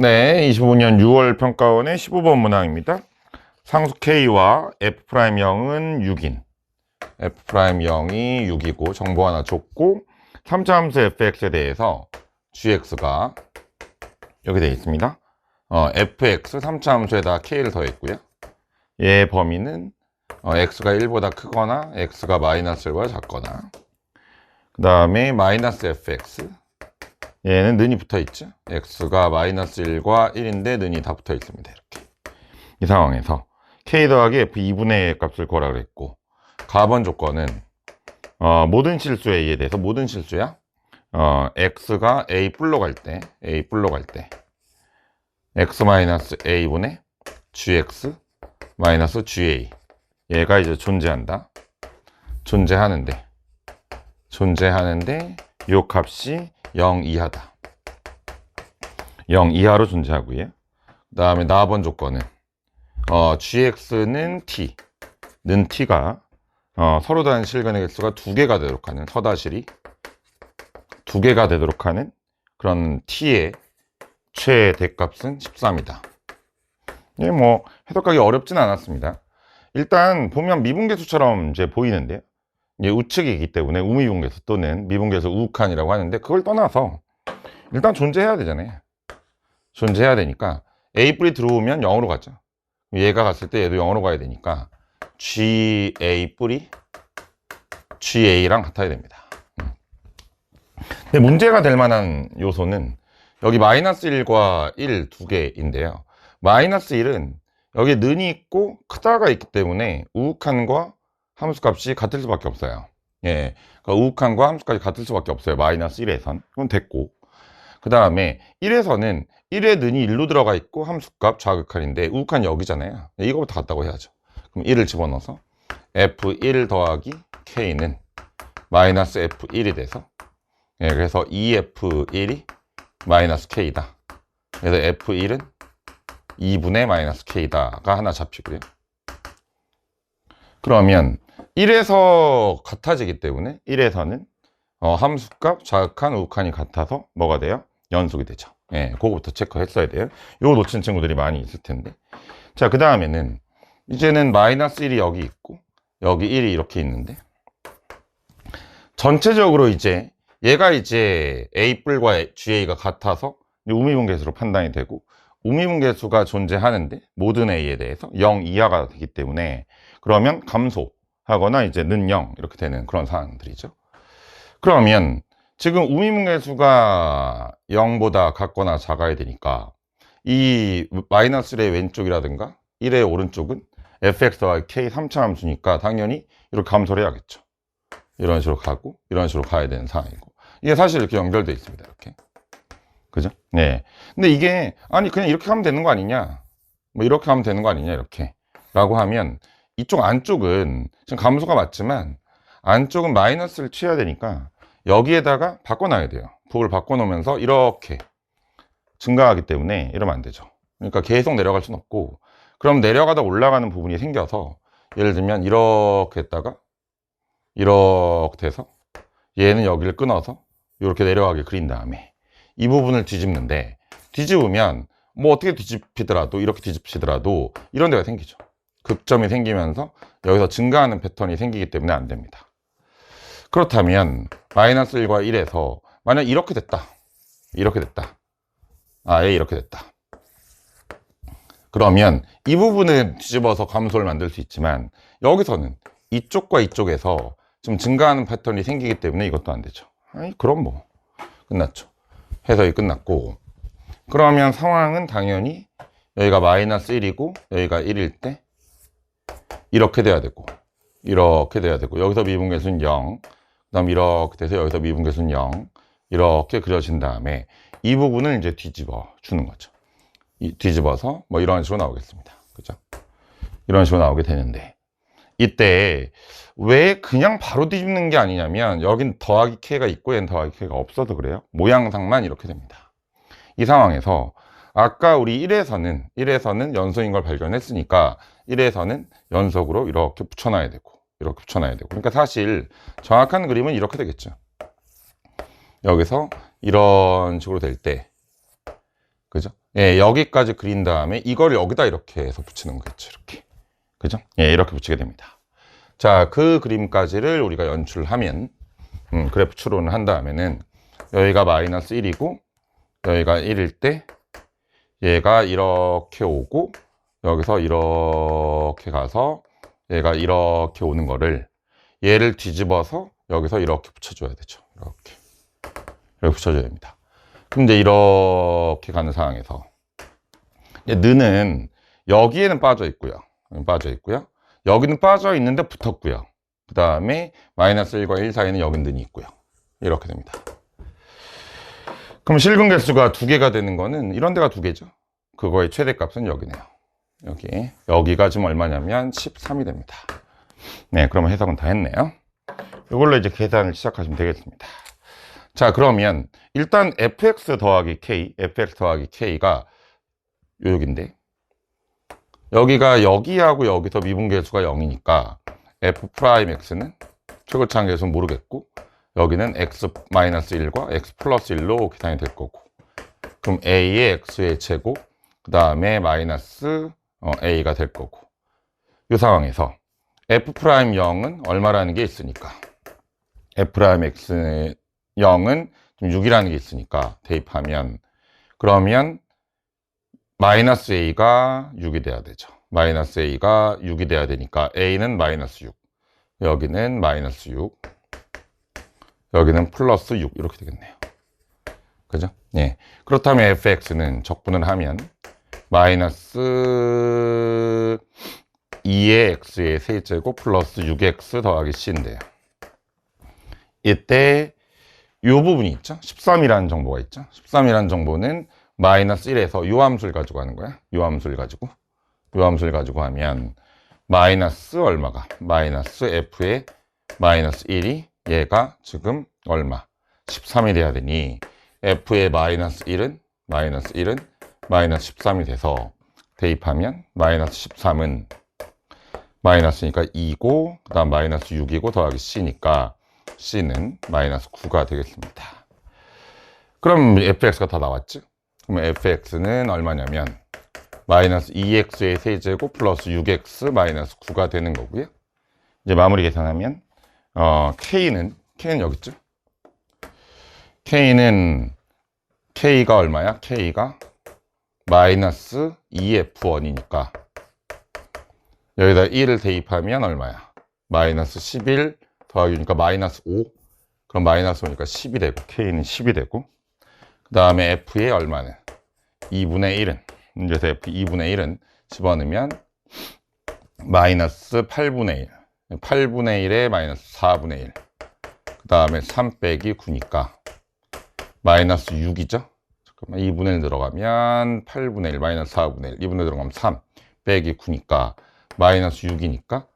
네, 25년 6월 평가원의 15번 문항입니다. 상수 K와 F'M은 6인, F'M이 6이고 정보 하나 줬고 3차 함수 fx에 대해서 gx가 여기 되어 있습니다. 어, fx 3차 함수에다 k를 더했고요. 얘의 범위는 어, x가 1보다 크거나 x가 마이너스 1보다 작거나 그 다음에 마이너스 fx 얘는 는이 붙어 있죠. x가 마이너스 1과 1인데 는이 다 붙어 있습니다. 이렇게. 이 상황에서 k 더하기 f 2분의 값을 구하라 그랬고 가번 조건은 어, 모든 실수 a에 대해서 모든 실수야. 어, x가 a 뿔로 갈 때, a 뿔로 갈 때, x 마이너스 a분의 gx 마이너스 ga 얘가 이제 존재한다. 존재하는데, 존재하는데 요 값이 0 이하다. 0 이하로 존재하고요. 그 다음에 나번 조건은 어, gx는 t, 는 t가 어, 서로 다른 실근의 개수가 두 개가 되도록 하는 서다실이 두 개가 되도록 하는 그런 t의 최대값은 13이다. 이게 뭐 해석하기 어렵진 않았습니다. 일단 보면 미분계수처럼 이제 보이는데요. 우측이기 때문에 우미분계수 또는 미분계수 우칸이라고 하는데 그걸 떠나서 일단 존재해야 되잖아요. 존재해야 되니까 a 뿔이 들어오면 0으로 가죠. 얘가 갔을 때 얘도 0으로 가야 되니까 GA 뿔이 GA랑 같아야 됩니다. 음. 근데 문제가 될 만한 요소는 여기 마이너스 1과 1 두 개인데요. 마이너스 1은 여기 는이 있고 크다가 있기 때문에 우욱한과 함수 값이 같을 수밖에 없어요. 예. 그러니까 우욱한과 함수 값이 같을 수밖에 없어요. 마이너스 1에선. 그건 됐고. 그 다음에 1에서는 1의 는이 1로 들어가 있고 함수값 좌극한인데 우욱한 여기잖아요. 이거부터 같다고 해야죠. 그럼 1을 집어넣어서 F1 더하기 K는 마이너스 F1이 돼서 예, 그래서 2F1이 마이너스 K다. 그래서 F1은 2분의 마이너스 K다가 하나 잡히고요. 그러면 1에서 같아지기 때문에 1에서는 어, 함수값, 자극한, 우극한이 같아서 뭐가 돼요? 연속이 되죠. 예, 그거부터 체크했어야 돼요. 요거 놓친 친구들이 많이 있을 텐데. 자, 그 다음에는 이제는 마이너스 1이 여기 있고 여기 1이 이렇게 있는데 전체적으로 이제 얘가 이제 A 뿔과 GA가 같아서 우미분계수로 판단이 되고 우미분계수가 존재하는데 모든 A에 대해서 0 이하가 되기 때문에 그러면 감소 하거나 이제 는 0 이렇게 되는 그런 상황들이죠. 그러면 지금 우미분계수가 0보다 같거나 작아야 되니까 이 마이너스 1의 왼쪽이라든가 1의 오른쪽은 fx와 k 3차 함수니까 당연히 이렇게 감소를 해야겠죠. 이런 식으로 가고 이런 식으로 가야 되는 상황이고 이게 사실 이렇게 연결되어 있습니다. 이렇게 그죠? 네. 근데 이게 아니 그냥 이렇게 하면 되는 거 아니냐? 뭐 이렇게 하면 되는 거 아니냐? 이렇게 라고 하면 이쪽 안쪽은 지금 감소가 맞지만 안쪽은 마이너스를 취해야 되니까 여기에다가 바꿔놔야 돼요. 부호를 바꿔놓으면서 이렇게 증가하기 때문에 이러면 안 되죠. 그러니까 계속 내려갈 수는 없고 그럼 내려가다 올라가는 부분이 생겨서 예를 들면 이렇게 했다가 이렇게 돼서 얘는 여기를 끊어서 이렇게 내려가게 그린 다음에 이 부분을 뒤집는데 뒤집으면 뭐 어떻게 뒤집히더라도 이렇게 뒤집히더라도 이런 데가 생기죠. 극점이 생기면서 여기서 증가하는 패턴이 생기기 때문에 안 됩니다. 그렇다면 마이너스 1과 1에서 만약 이렇게 됐다. 이렇게 됐다. 아예 이렇게 됐다. 그러면 이 부분을 뒤집어서 감소를 만들 수 있지만 여기서는 이쪽과 이쪽에서 좀 증가하는 패턴이 생기기 때문에 이것도 안 되죠. 아니, 그럼 뭐 끝났죠. 해석이 끝났고 그러면 상황은 당연히 여기가 마이너스 1이고 여기가 1일 때 이렇게 돼야 되고 이렇게 돼야 되고 여기서 미분계수는 0 그다음 이렇게 돼서 여기서 미분계수는 0 이렇게 그려진 다음에 이 부분을 이제 뒤집어 주는 거죠. 이, 뒤집어서 뭐 이런 식으로 나오겠습니다. 그죠? 이런 식으로 나오게 되는데 이때 왜 그냥 바로 뒤집는 게 아니냐면 여긴 더하기 k가 있고 얘는 더하기 k가 없어서 그래요. 모양상만 이렇게 됩니다. 이 상황에서 아까 우리 1에서는 1에서는 연속인 걸 발견했으니까 1에서는 연속으로 이렇게 붙여놔야 되고 이렇게 붙여놔야 되고 그러니까 사실 정확한 그림은 이렇게 되겠죠. 여기서 이런 식으로 될 때 그죠? 예, 여기까지 그린 다음에 이걸 여기다 이렇게 해서 붙이는 거겠죠. 이렇게. 그죠? 예, 이렇게 붙이게 됩니다. 자, 그 그림까지를 우리가 연출하면, 음, 그래프 추론을 한 다음에는 여기가 마이너스 1이고, 여기가 1일 때, 얘가 이렇게 오고, 여기서 이렇게 가서, 얘가 이렇게 오는 거를, 얘를 뒤집어서 여기서 이렇게 붙여줘야 되죠. 이렇게. 이렇게 붙여줘야 됩니다. 근데 이렇게 가는 상황에서, 얘 느는 여기에는 빠져 있고요. 빠져 있고요. 여기는 빠져 있는데 붙었고요. 그 다음에 마이너스 1과 1 사이에는 여기 는이 있고요. 이렇게 됩니다. 그럼 실근 개수가 두 개가 되는 거는 이런 데가 두 개죠. 그거의 최대값은 여기네요. 여기. 여기가 지금 얼마냐면 13이 됩니다. 네, 그러면 해석은 다 했네요. 이걸로 이제 계산을 시작하시면 되겠습니다. 자, 그러면 일단 fx 더하기 k, fx 더하기 k가 여기인데 여기가 여기하고 여기서 미분계수가 0이니까 f'x는 최고차항 계수는 모르겠고 여기는 x-1과 x 플러스 1로 계산이 될 거고. 그럼 a의 x의 제곱 그 다음에 마이너스 어, a가 될 거고. 이 상황에서 f'0은 얼마라는 게 있으니까. f'x 0은 6이라는 게 있으니까 대입하면. 그러면 마이너스 a가 6이 돼야 되죠. 마이너스 a가 6이 돼야 되니까 a는 마이너스 6 여기는 마이너스 6 여기는 플러스 6 이렇게 되겠네요. 그죠? 예. 그렇다면 fx는 적분을 하면 마이너스 2의 x의 세제곱 플러스 6x 더하기 c인데요. 이때 이 부분이 있죠. 13이라는 정보가 있죠. 13이라는 정보는 마이너스 1에서 요 함수를 가지고 하는 거야. 요 함수를 가지고. 요 함수를 가지고 하면 마이너스 얼마가? 마이너스 f의 마이너스 1이 얘가 지금 얼마? 13이 돼야 되니 f의 마이너스 1은 마이너스 1은 마이너스 13이 돼서 대입하면 마이너스 13은 마이너스니까 2고 그 다음 마이너스 6이고 더하기 c니까 c는 마이너스 9가 되겠습니다. 그럼 fx가 다 나왔죠? 그럼 fx는 얼마냐면 마이너스 2x의 세제곱 플러스 6x 마이너스 9가 되는 거고요. 이제 마무리 계산하면 어, k는 k는 여기 있죠? k는 k가 얼마야? k가 마이너스 2f1이니까 여기다 1을 대입하면 얼마야? 마이너스 11 더하기 니까 마이너스 5 그럼 마이너스 5니까 10이 되고 k는 10이 되고 그 다음에 f의 얼마는 2분의 1은 문제에서 f 2분의 1은 집어넣으면 마이너스 8분의 1 8분의 1에 마이너스 4분의 1 그 다음에 3 빼기 9니까 마이너스 6이죠? 잠깐만 2분의 1 들어가면 8분의 1 마이너스 4분의 1 2분의 1 들어가면 3 빼기 9니까 마이너스 6이니까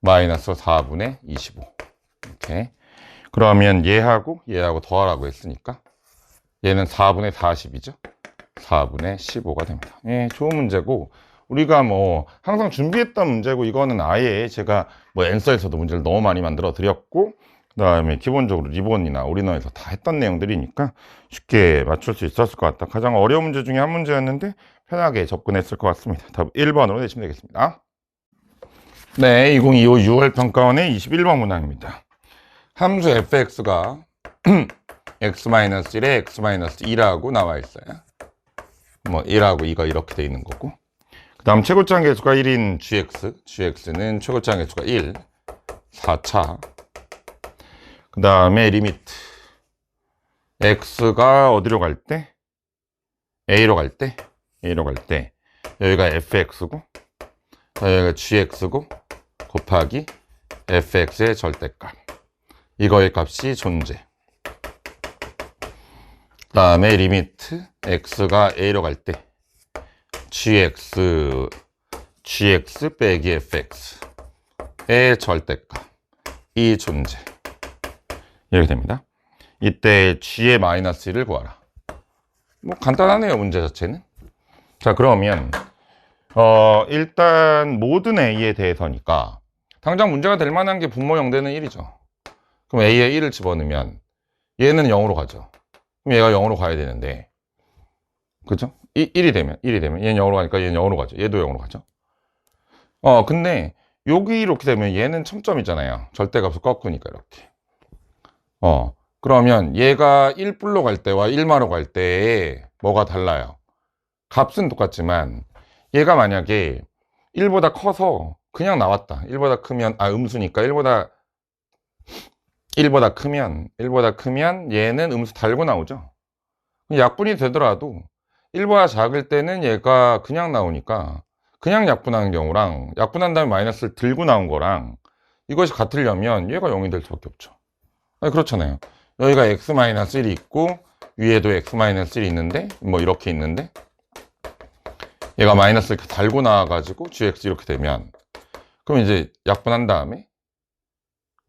마이너스 4분의 25 이렇게 그러면 얘하고 얘하고 더하라고 했으니까 얘는 4분의 40이죠? 4분의 15가 됩니다. 예, 좋은 문제고 우리가 뭐 항상 준비했던 문제고 이거는 아예 제가 뭐 엔서에서도 문제를 너무 많이 만들어 드렸고 그 다음에 기본적으로 리본이나 올인원에서 다 했던 내용들이니까 쉽게 맞출 수 있었을 것 같다. 가장 어려운 문제 중에 한 문제였는데 편하게 접근했을 것 같습니다. 답 1번으로 내시면 되겠습니다. 네 2025 6월 평가원의 21번 문항입니다. 함수 fx가 x-1에 x-2라고 나와 있어요. 뭐 1하고 2가 이렇게 돼 있는 거고 그 다음 최고차항 개수가 1인 gx gx는 최고차항 개수가 1 4차. 그 다음에 리미트. X가 어디로 갈 때? a로 갈 때? a로 갈 때. 여기가 fx고 여기가 gx고 곱하기 fx의 절대값. 이거의 값이 존재. 그 다음에 리미트. X가 a로 갈 때 gx gx 빼기 fx의 절대값 이 존재. 이렇게 됩니다. 이때 g의 마이너스 1을 구하라. 뭐 간단하네요 문제 자체는. 자 그러면 어 일단 모든 a에 대해서니까 당장 문제가 될 만한 게 분모 0대는 1이죠. 그럼 a에 1을 집어넣으면 얘는 0으로 가죠. 그럼 얘가 0으로 가야 되는데. 그죠? 1, 이 되면, 1이 되면. 얘는 0으로 가니까 얘는 0으로 가죠. 얘도 0으로 가죠. 어, 근데 여기 이렇게 되면 얘는 첨점이잖아요. 절대값을 꺾으니까 이렇게. 어, 그러면 얘가 1불로 갈 때와 1마로 갈 때에 뭐가 달라요? 값은 똑같지만 얘가 만약에 1보다 커서 그냥 나왔다. 1보다 크면, 아, 음수니까 1보다, 1보다 크면, 1보다 크면 얘는 음수 달고 나오죠. 약분이 되더라도 1보다 작을 때는 얘가 그냥 나오니까 그냥 약분하는 경우랑 약분한 다음에 마이너스를 들고 나온 거랑 이것이 같으려면 얘가 0이 될 수밖에 없죠. 아니, 그렇잖아요. 여기가 x-1이 있고 위에도 x-1이 있는데 뭐 이렇게 있는데 얘가 마이너스 이렇게 달고 나와가지고 gx 이렇게 되면 그럼 이제 약분한 다음에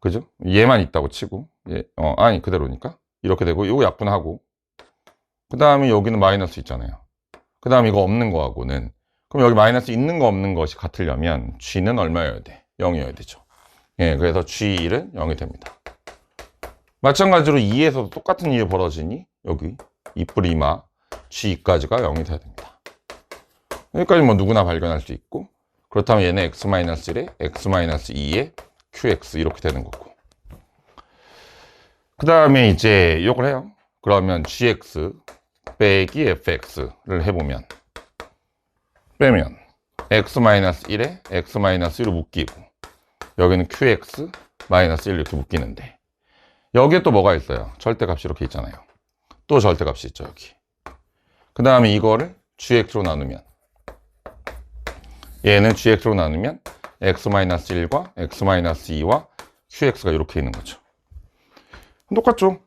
그죠? 얘만 있다고 치고 얘, 어, 아니 그대로니까 이렇게 되고 이거 약분하고 그 다음에 여기는 마이너스 있잖아요. 그 다음에 이거 없는 거하고는 그럼 여기 마이너스 있는 거 없는 것이 같으려면 g는 얼마여야 돼? 0이어야 되죠. 예, 그래서 g1은 0이 됩니다. 마찬가지로 2에서도 똑같은 일이 벌어지니 여기 2뿌리 2마 g2까지가 0이 돼야 됩니다. 여기까지 뭐 누구나 발견할 수 있고 그렇다면 얘는 x-1에 x-2에 qx 이렇게 되는 거고 그 다음에 이제 이걸 해요. 그러면 gx 빼기 fx를 해보면 빼면 x-1에 x-1로 묶이고 여기는 qx 마이너스 1 이렇게 묶이는데 여기에 또 뭐가 있어요? 절대값이 이렇게 있잖아요. 또 절대값이 있죠, 여기. 그 다음에 이거를 gx로 나누면 얘는 gx로 나누면 x-1과 x-2와 qx가 이렇게 있는 거죠. 똑같죠?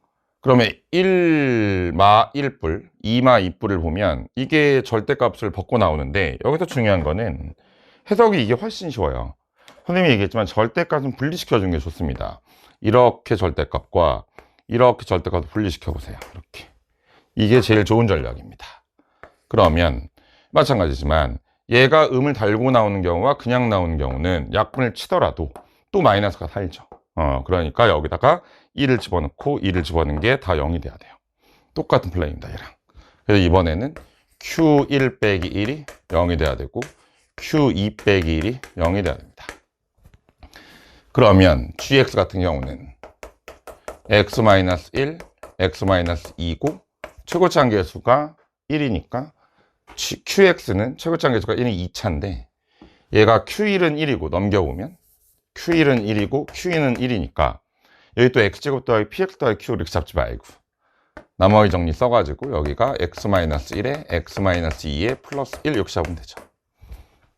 그러면 1마 1뿔, 2마 2뿔을 보면 이게 절대값을 벗고 나오는데 여기서 중요한 거는 해석이 이게 훨씬 쉬워요. 선생님이 얘기했지만 절대값은 분리시켜 주는 게 좋습니다. 이렇게 절대값과 이렇게 절대값을 분리시켜 보세요. 이렇게. 이게 제일 좋은 전략입니다. 그러면 마찬가지지만 얘가 음을 달고 나오는 경우와 그냥 나오는 경우는 약분을 치더라도 또 마이너스가 살죠. 어, 그러니까 여기다가 1을 집어넣고 2를 집어넣는 게다 0이 돼야 돼요. 똑같은 플레이입니다, 얘랑. 그래서 이번에는 Q1 빼기 1이 0이 돼야 되고 Q2 빼기 1이 0이 돼야 됩니다. 그러면 GX 같은 경우는 X-1, X-2고 최고치 한계수가 1이니까 QX는 최고치 한계수가 1이 2차인데 얘가 Q1은 1이고 넘겨보면 Q1은 1이고 Q2는 1이니까 여기 또 X제곱 더하기 PX 더하기 Q 이렇게 잡지 말고 나머지 정리 써가지고 여기가 X-1에 X-2에 플러스 1 이렇게 잡으면 되죠.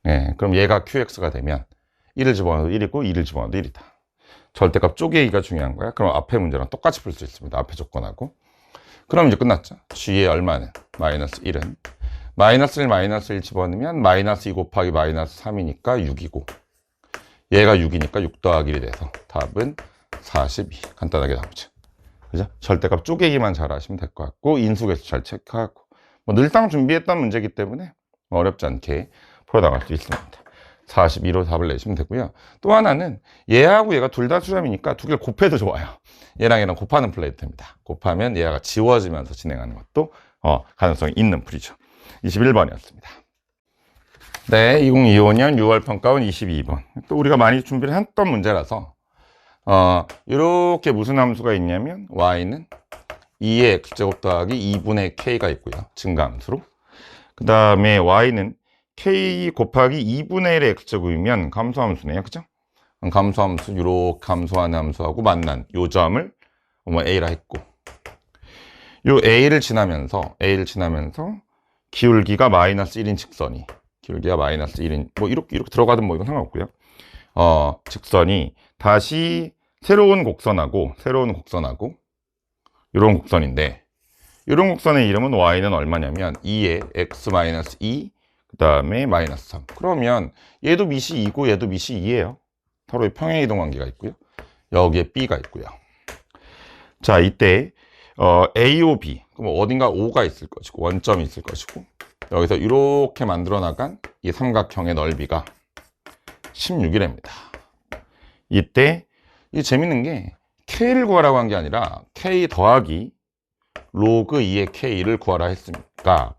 예, 그럼 얘가 QX가 되면 1을 집어넣어도 1이고 2를 집어넣어도 1이다. 절대값 쪼개기가 중요한 거야. 그럼 앞에 문제랑 똑같이 풀 수 있습니다. 앞에 조건하고. 그럼 이제 끝났죠. G의 얼마는? 마이너스 1은. 마이너스 1, 마이너스 1 집어넣으면 마이너스 2 곱하기 마이너스 3이니까 6이고 얘가 6이니까 6 더하기 1이 돼서 답은 42. 간단하게 나오죠. 그죠? 절대값 쪼개기만 잘 하시면 될 것 같고 인수계수 잘 체크하고 뭐 늘상 준비했던 문제이기 때문에 어렵지 않게 풀어나갈 수 있습니다. 42로 답을 내시면 되고요. 또 하나는 얘하고 얘가 둘 다 수렴이니까 두 개를 곱해도 좋아요. 얘랑 얘랑 곱하는 플레이도 됩니다. 곱하면 얘가 지워지면서 진행하는 것도 어, 가능성이 있는 풀이죠. 21번이었습니다. 네, 2025년 6월 평가원 22번. 또 우리가 많이 준비를 했던 문제라서 어, 이렇게 무슨 함수가 있냐면 y는 2의 x제곱 더하기 2분의 k가 있고요. 증가함수로. 그 다음에 y는 k 곱하기 2분의 1의 x제곱이면 감소함수네요. 그죠? 감소함수, 요렇게 감소하는 함수하고 만난 요 점을 뭐 a라 했고 요 a를 지나면서 a를 지나면서 기울기가 마이너스 1인 직선이 기울기가 마이너스 1인 뭐 이렇게 이렇게 들어가든 뭐 이건 상관없고요. 어, 직선이 다시 새로운 곡선하고 새로운 곡선하고 이런 곡선인데 이런 곡선의 이름은 y는 얼마냐면 2의 x-2 그 다음에 마이너스 3 그러면 얘도 밑이 2고 얘도 밑이 2예요. 서로의 평행 이동 관계가 있고요. 여기에 b가 있고요. 자 이때 어, AO, B. 그럼 어딘가 O가 있을 것이고 원점이 있을 것이고 여기서 이렇게 만들어 나간 이 삼각형의 넓이가 16이랍니다. 이때 이 재밌는 게 K를 구하라고 한 게 아니라 K 더하기 로그 2의 K를 구하라 했으니까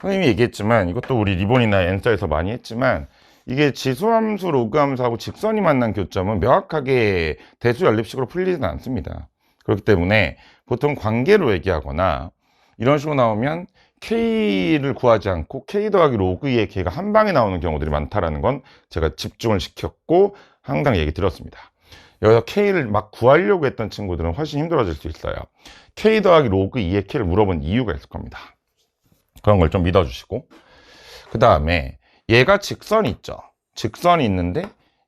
선생님이 얘기했지만 이것도 우리 리본이나 N자에서 많이 했지만 이게 지수함수, 로그함수하고 직선이 만난 교점은 명확하게 대수 연립식으로 풀리지는 않습니다. 그렇기 때문에 보통 관계로 얘기하거나 이런 식으로 나오면 K를 구하지 않고 K 더하기 로그 2의 K가 한 방에 나오는 경우들이 많다라는 건 제가 집중을 시켰고 항상 얘기 드렸습니다. 여기서 K를 막 구하려고 했던 친구들은 훨씬 힘들어질 수 있어요. K 더하기 로그 2의 K를 물어본 이유가 있을 겁니다. 그런 걸 좀 믿어주시고 그 다음에 얘가 직선이 있죠. 직선이 있는데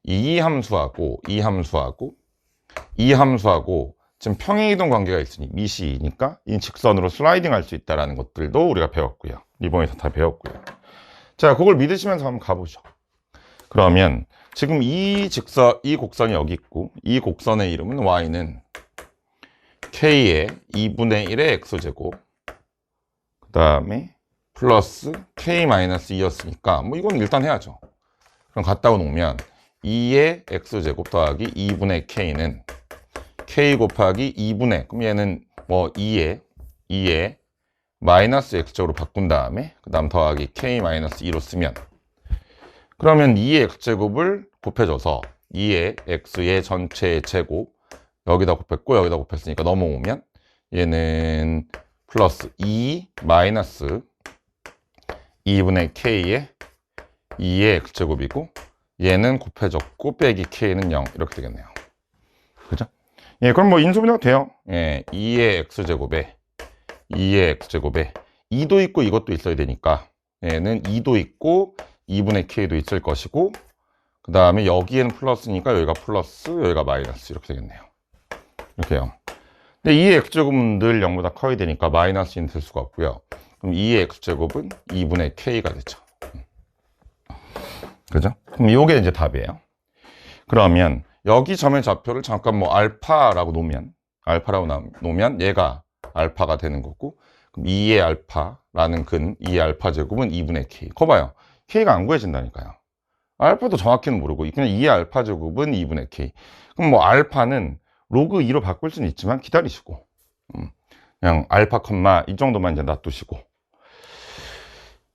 이 함수하고 이 함수하고 이 함수하고 지금 평행이동 관계가 있으니 미시니까 이 직선으로 슬라이딩 할 수 있다는 것들도 우리가 배웠고요. 리본에서 다 배웠고요. 자, 그걸 믿으시면서 한번 가보죠. 그러면 지금 이 직선, 이 곡선이 여기 있고 이 곡선의 이름은 y는 k의 2분의 1의 x제곱 그 다음에 플러스 k-2였으니까 뭐 이건 일단 해야죠. 그럼 갖다 놓으면 2의 x제곱 더하기 2분의 k는 k 곱하기 2분의 그럼 얘는 뭐 2의 2의 마이너스 x제곱으로 바꾼 다음에 그 다음 더하기 k-2로 쓰면 그러면 2의 x제곱을 곱해줘서 2의 x의 전체 제곱 여기다 곱했고 여기다 곱했으니까 넘어오면 얘는 플러스 2 마이너스 2분의 k의 2의 x제곱이고 얘는 곱해졌고 빼기 k는 0 이렇게 되겠네요. 그죠? 예, 그럼 뭐 인수분해가 돼요. 예, 2의 x제곱에 2의 x제곱에 2도 있고 이것도 있어야 되니까 얘는 2도 있고 2분의 k도 있을 것이고 그 다음에 여기에는 플러스니까 여기가 플러스 여기가 마이너스 이렇게 되겠네요. 이렇게요. 근데 2의 x제곱은 늘 0보다 커야 되니까 마이너스는 될 수가 없고요. 그럼 2의 x제곱은 2분의 k가 되죠. 그죠? 그럼 이게 이제 답이에요. 그러면 여기 점의 좌표를 잠깐 뭐 알파라고 놓으면 알파라고 나- 놓으면 얘가 알파가 되는 거고 그럼 2의 알파라는 근 2의 알파 제곱은 2분의 k. 거 봐요. K가 안 구해진다니까요. 알파도 정확히는 모르고 그냥 2의 알파 제곱은 2분의 k. 그럼 뭐 알파는 로그 2로 바꿀 수는 있지만 기다리시고 음, 그냥 알파 컴마 이 정도만 이제 놔두시고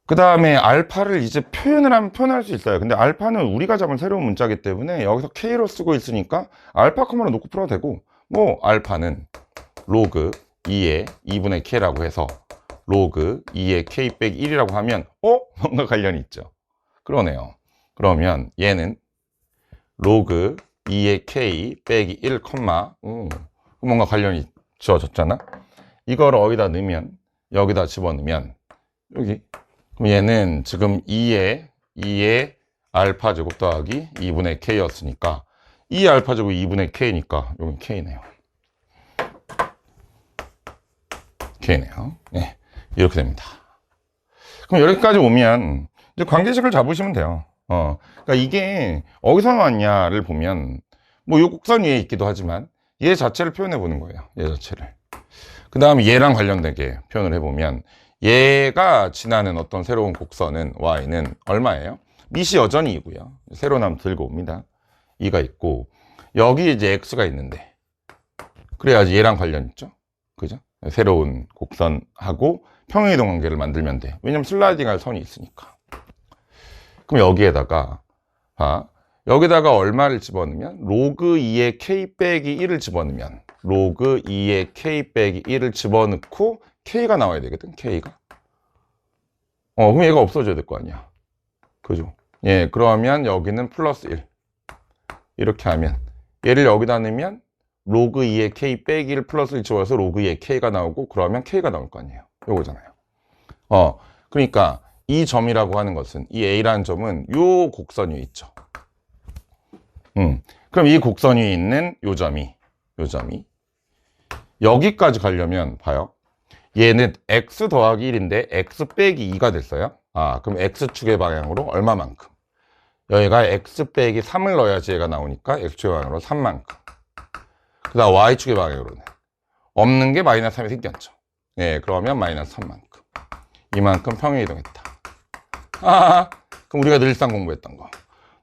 그 다음에 알파를 이제 표현을 하면 표현할 수 있어요. 근데 알파는 우리가 잡은 새로운 문자기 때문에 여기서 k로 쓰고 있으니까 알파 컴마로 놓고 풀어도 되고 뭐 알파는 로그 2의 2분의 k라고 해서 로그 2의 k 빼기 1이라고 하면 어? 뭔가 관련이 있죠. 그러네요. 그러면 얘는 로그 2의 k 빼기 1, 컴마 음, 뭔가 관련이 지어졌잖아. 이걸 어디다 넣으면 여기다 집어넣으면 여기 그럼 얘는 지금 2의 2의 알파 제곱 더하기 2분의 k였으니까 2 알파 제곱 2분의 k니까 여기 k네요. k네요. 네, 이렇게 됩니다. 그럼 여기까지 오면 이제 관계식을 잡으시면 돼요. 어, 그러니까 이게 어디서 나왔냐를 보면 뭐 요 곡선 위에 있기도 하지만 얘 자체를 표현해 보는 거예요. 얘 자체를. 그 다음에 얘랑 관련되게 표현을 해보면 얘가 지나는 어떤 새로운 곡선은 y는 얼마예요? 미시 여전히 2고요. 새로 나면 들고 옵니다. 2가 있고 여기 이제 x가 있는데 그래야지 얘랑 관련 있죠. 그죠? 새로운 곡선하고 평행이동 관계를 만들면 돼. 왜냐면 슬라이딩 할 선이 있으니까. 그럼 여기에다가 봐. 여기다가 얼마를 집어넣으면? 로그 2의 k 빼기 1을 집어넣으면. 로그 2의 k 빼기 1을 집어넣고 k가 나와야 되거든 k가. 어 그럼 얘가 없어져야 될 거 아니야. 그죠? 예 그러면 여기는 플러스 1 이렇게 하면. 얘를 여기다 넣으면 로그 2의 k 빼기 1 플러스 1 집어서 로그 2의 k가 나오고 그러면 k가 나올 거 아니에요 요거잖아요 어 그러니까 이 점이라고 하는 것은 이 a라는 점은 요 곡선 위에 있죠 음, 그럼 이 곡선 위에 있는 요 점이, 요 점이 여기까지 가려면 봐요. 얘는 x 더하기 1인데 x 빼기 2가 됐어요. 아, 그럼 x축의 방향으로 얼마만큼? 여기가 x 빼기 3을 넣어야지 얘가 나오니까 x축의 방향으로 3만큼. 그 다음 y축의 방향으로는 없는 게 마이너스 3이 생겼죠. 예, 그러면 마이너스 3만큼. 이만큼 평행 이동했다. 아, 그럼 우리가 늘상 공부했던 거.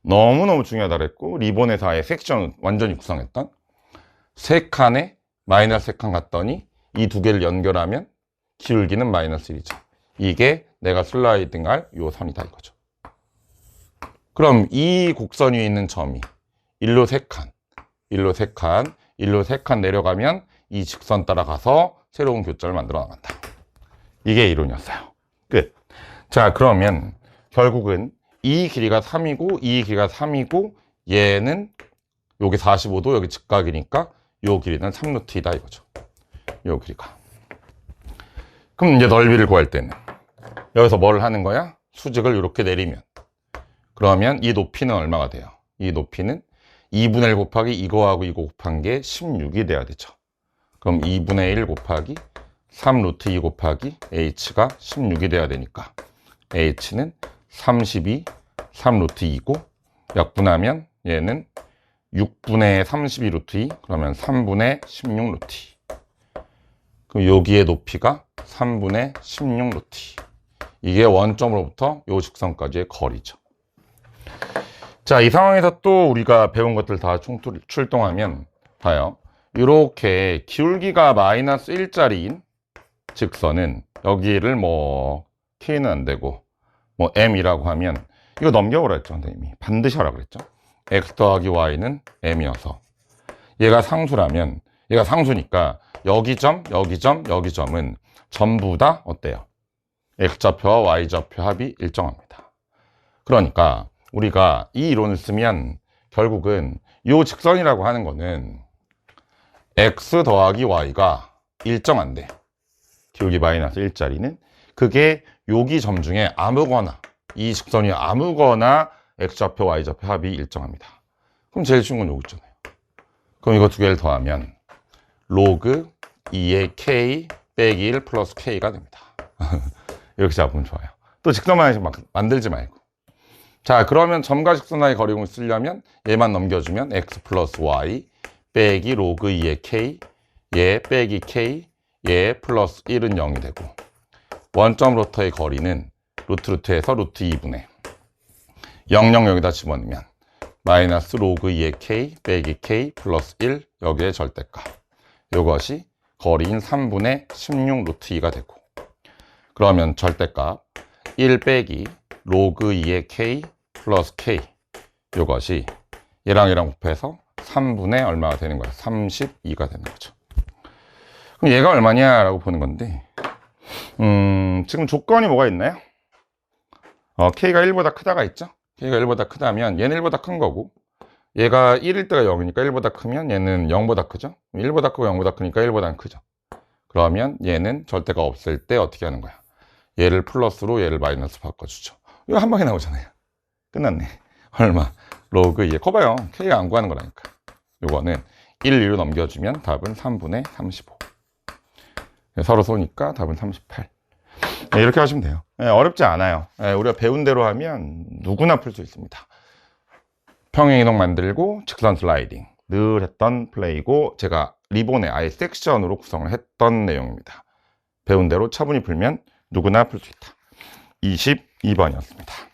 너무너무 중요하다 그랬고 리본에서 아예 섹션 완전히 구성했던 세 칸에 마이너스 세칸 갔더니 이 두 개를 연결하면 기울기는 마이너스 1이죠 이게 내가 슬라이딩 할 요 선이다 이거죠. 그럼 이 곡선 위에 있는 점이 일로 세 칸, 일로 세 칸, 일로 세 칸 내려가면 이 직선 따라가서 새로운 교점을 만들어 나간다. 이게 이론이었어요. 끝. 자, 그러면 결국은 이 길이가 3이고 이 길이가 3이고 얘는 여기 45도 여기 직각이니까 요 길이는 3루트이다 이거죠. 요 길이가. 그럼 이제 넓이를 구할 때는 여기서 뭘 하는 거야? 수직을 이렇게 내리면 그러면 이 높이는 얼마가 돼요? 이 높이는 2분의 1 곱하기 이거하고 이거 곱한 게 16이 돼야 되죠. 그럼 2분의 1 곱하기 3 루트 2 곱하기 h가 16이 돼야 되니까 h는 32 3 루트 2고 약분하면 얘는 6분의 32 루트 2 그러면 3분의 16 루트 2 그럼 여기의 높이가 3분의 16 루트 2 이게 원점으로부터 요 직선까지의 거리죠. 자, 이 상황에서 또 우리가 배운 것들 다 총투, 출동하면 봐요. 이렇게 기울기가 마이너스 1짜리인 직선은 여기를 뭐 k는 안 되고 뭐 m이라고 하면 이거 넘겨보라 했죠 선생님이 반드시 하라 그랬죠? X 더하기 y는 m이어서. 얘가 상수라면 얘가 상수니까 여기 점 여기 점 여기 점은 전부 다 어때요? X좌표와 y좌표 합이 일정합니다. 그러니까 우리가 이 이론을 쓰면 결국은 이 직선이라고 하는 거는 x 더하기 y가 일정한데 기울기 마이너스 1짜리는 그게 여기 점 중에 아무거나 이 직선이 아무거나 x좌표 y좌표 합이 일정합니다. 그럼 제일 쉬운 건 여기 있잖아요. 그럼 이거 두 개를 더하면 로그 2의 k 빼기 1 플러스 k가 됩니다. 이렇게 잡으면 좋아요. 또 직선만 막 만들지 말고. 자 그러면 점과 직선 사이 거리공을 쓰려면 얘만 넘겨주면 x 플러스 y 빼기 로그 2의 k 얘 빼기 k 얘 플러스 1은 0이 되고 원점 로터의 거리는 루트 루트에서 루트 2분의 0, 0 여기다 집어넣으면 마이너스 로그 2의 k 빼기 k 플러스 1 여기에 절대값. 이것이 거리인 3분의 16 루트 2가 되고 그러면 절대값 1 빼기 로그 2의 k 플러스 k 이것이 얘랑 얘랑 곱해서 3분의 얼마가 되는 거야 32가 되는 거죠 그럼 얘가 얼마냐 라고 보는 건데 음, 지금 조건이 뭐가 있나요? 어, k가 1보다 크다가 있죠? k가 1보다 크다면 얘는 1보다 큰 거고 얘가 1일 때가 0이니까 1보다 크면 얘는 0보다 크죠? 1보다 크고 0보다 크니까 1보다 크죠? 그러면 얘는 절대가 없을 때 어떻게 하는 거야? 얘를 플러스로 얘를 마이너스 바꿔주죠. 이거 한 방에 나오잖아요. 끝났네. 얼마? 로그 2. 커봐요. k가 안 구하는 거라니까. 요거는 1, 2로 넘겨주면 답은 3분의 35. 서로 쏘니까 답은 38. 네, 이렇게 하시면 돼요. 네, 어렵지 않아요. 네, 우리가 배운 대로 하면 누구나 풀 수 있습니다. 평행이동 만들고 직선 슬라이딩 늘 했던 플레이고 제가 리본에 아예 섹션으로 구성을 했던 내용입니다. 배운 대로 차분히 풀면 누구나 풀 수 있다. 22번이었습니다.